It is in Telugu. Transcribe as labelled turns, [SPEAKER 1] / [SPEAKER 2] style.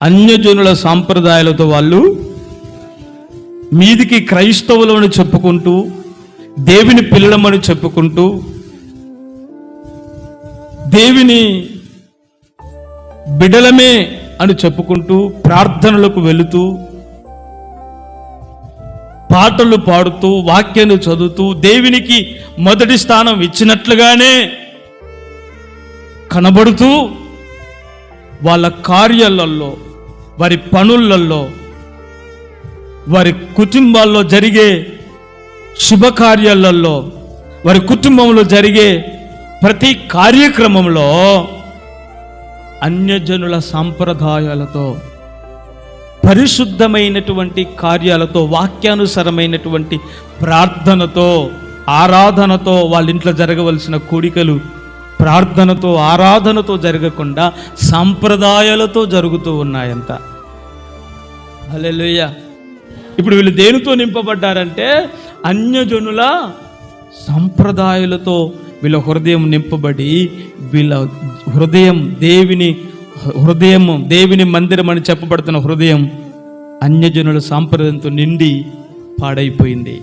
[SPEAKER 1] అన్యజనుల సాంప్రదాయాలతో వాళ్ళు మీదికి క్రైస్తవులను చెప్పుకుంటూ దేవుని పిల్లలమని చెప్పుకుంటూ దేవుని బిడలమే అని చెప్పుకుంటూ ప్రార్థనలకు వెళుతూ పాటలు పాడుతూ వాక్యాన్ని చదువుతూ దేవునికి మొదటి స్థానం ఇచ్చినట్లుగానే కనబడుతూ వాళ్ళ కార్యాలలో వారి పనులలో వారి కుటుంబాల్లో జరిగే శుభకార్యాలలో వారి కుటుంబంలో జరిగే ప్రతి కార్యక్రమంలో అన్యజనుల సాంప్రదాయాలతో పరిశుద్ధమైనటువంటి కార్యాలతో వాక్యానుసరమైనటువంటి ప్రార్థనతో ఆరాధనతో వాళ్ళ ఇంట్లో జరగవలసిన కోడికలు ప్రార్థనతో ఆరాధనతో జరగకుండా సాంప్రదాయాలతో జరుగుతూ ఉన్నాయంత అలెలుయ్య ఇప్పుడు వీళ్ళు దేనితో నింపబడ్డారంటే అన్యజనుల సంప్రదాయాలతో వీళ్ళ హృదయం నింపబడి వీళ్ళ హృదయం దేవిని హృదయం దేవిని మందిరం అని చెప్పబడుతున్న హృదయం అన్యజనుల సాంప్రదాయంతో నిండి పాడైపోయింది.